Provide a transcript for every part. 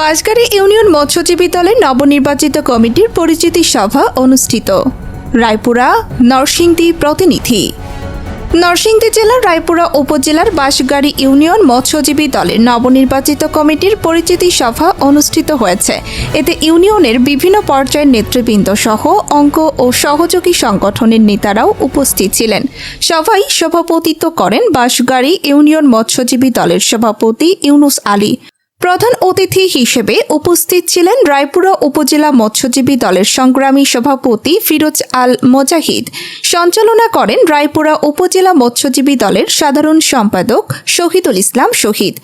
Bansgari union মৎস্যজীবী দলের নবনির্বাচিত কমিটির পরিচিতি সভা অনুষ্ঠিত। রায়পুরা, নরসিংদী প্রতিনিধি। নরসিংদী জেলার রায়পুরা উপজেলার বাঁশগাড়ি ইউনিয়ন মৎস্যজীবী দলের নবনির্বাচিত কমিটির পরিচিতি সভা অনুষ্ঠিত হয়েছে। এতে ইউনিয়নের বিভিন্ন পর্যায়ের নেতৃবৃন্দ সহ অঙ্ক ও সহযোগী সংগঠনের নেতারাও উপস্থিত ছিলেন। সভায় সভাপতিত্ব করেন বাঁশগাড়ি ইউনিয়ন মৎস্যজীবী দলের সভাপতি ইউনুস আলী। প্রধান অতিথি হিসেবে উপস্থিত ছিলেন রায়পুরা উপজেলা মৎস্যজীবী দলের সংগ্রামী সভাপতি ফিরোজ আল মোজাহিদ। সঞ্চালনা করেন রায়পুরা উপজেলা মৎস্যজীবী দলের সাধারণ সম্পাদক শহীদুল ইসলাম শহীদ।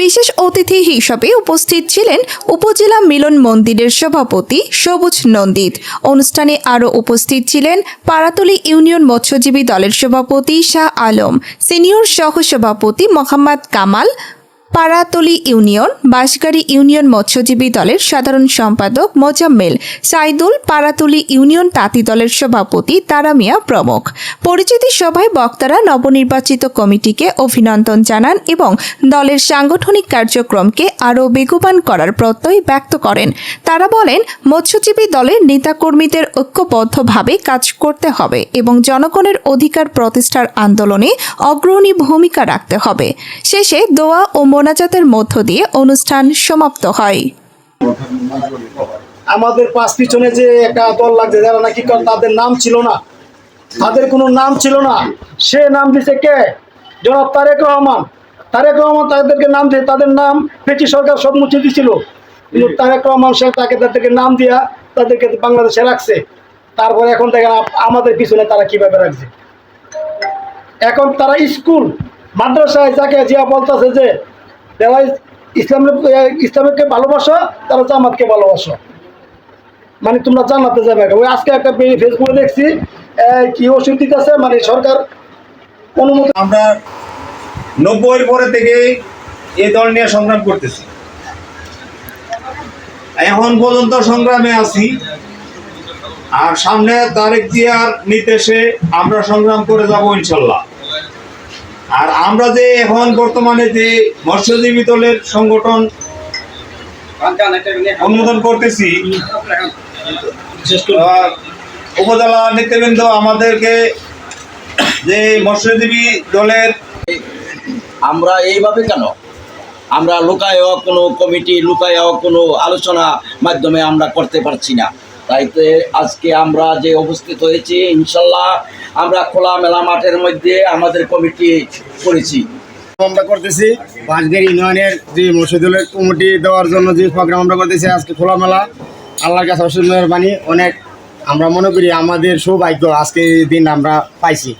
বিশেষ অতিথি হিসাবে উপস্থিত ছিলেন উপজেলা মিলন মন্দিরের সভাপতি সবুজ নন্দিত। অনুষ্ঠানে আরও উপস্থিত ছিলেন পাড়াতলী ইউনিয়ন মৎস্যজীবী দলের সভাপতি শাহ আলম, সিনিয়র সহ সভাপতি মোহাম্মদ কামাল পাড়াতলি ইউনিয়ন, বাঁশগাড়ি ইউনিয়ন মৎস্যজীবী দলের সাধারণ সম্পাদক মোজাম্মেল, সাইদুল পাড়াতলি ইউনিয়ন তাঁতি দলের সভাপতি তারা মিয়া প্রমুখ। পরিচিতি সভায় বক্তারা নবনির্বাচিত কমিটিকে অভিনন্দন জানান এবং দলের সাংগঠনিক কার্যক্রমকে আরও বেগবান করার প্রত্যয় ব্যক্ত করেন। তারা বলেন, মৎস্যজীবী দলের নেতাকর্মীদের ঐক্যবদ্ধভাবে কাজ করতে হবে এবং জনগণের অধিকার প্রতিষ্ঠার আন্দোলনে অগ্রণী ভূমিকা রাখতে হবে। শেষে দোয়া ও মোনাজাতের মধ্য দিয়ে অনুষ্ঠান সমাপ্ত হয়। আমাদের পাশ পিছনে যে একটা দল লাগছে, যারা নাকি তাদের নাম ছিল না, তাদের কোনো নাম ছিল না। সে নাম দিছে কে? জনাব তারেক রহমান। তারেক রহমান তাদেরকে নাম দিয়ে, তাদের নাম ব্রিটিশ সরকার সব মুছে দিছিল কিন্তু তারেক রহমান সে তাকে তাদেরকে নাম দিয়া তাদেরকে বাংলাদেশে রাখছে। তারপরে এখন দেখেন আমাদের পিছনে তারা কীভাবে রাখছে। এখন তারা স্কুল, মাদ্রাসায় যাকে জিয়া বলতেছে যে যারা ইসলামের ইসলামকে ভালোবাসো, তারা জামাতকে ভালোবাসো। মানে তোমরা জানাতে যাবে ওই আজকে একটা ফেসবুকে দেখছি কি ওষুধ দিতেছে মানে সরকার অনুমতি আমরা নব্বইয়ের পরে থেকে এই দল নিয়ে সংগ্রাম করতেছি। এখন পর্যন্ত সংগ্রামে আছি। আর সামনে তারেক জিয়ার নির্দেশে আমরা সংগ্রাম করে যাব ইনশাল্লাহ। আর আমরা যে এখন বর্তমানে যে মৎস্যজীবী দলের সংগঠন অনুমোদন করতেছি উপজেলা নেতৃবৃন্দ আমাদেরকে যে মৎস্যজীবী দলের আমরা এইভাবে কেন? আমরা লুকায়ও কোনো কমিটি, লুকায়ও কোনো আলোচনা মাধ্যমে আমরা করতে পারছি না। তাইতে আজকে আমরা যে অবস্থিত হয়েছি, ইনশাল্লাহ আমরা খোলামেলা মাঠের মধ্যে আমাদের কমিটি করেছি। আমরা করতেছি বাঁশগাড়ি ইউনিয়নের যে মসজিদুলের কমিটি দেওয়ার জন্য যে প্রোগ্রাম আমরা করতেছি, আজকে খোলামেলা। আল্লাহর কাছে অসুন্দর বাণী অনেক আমরা মনে করি আমাদের সৌভাগ্য আজকে দিন আমরা পাইছি।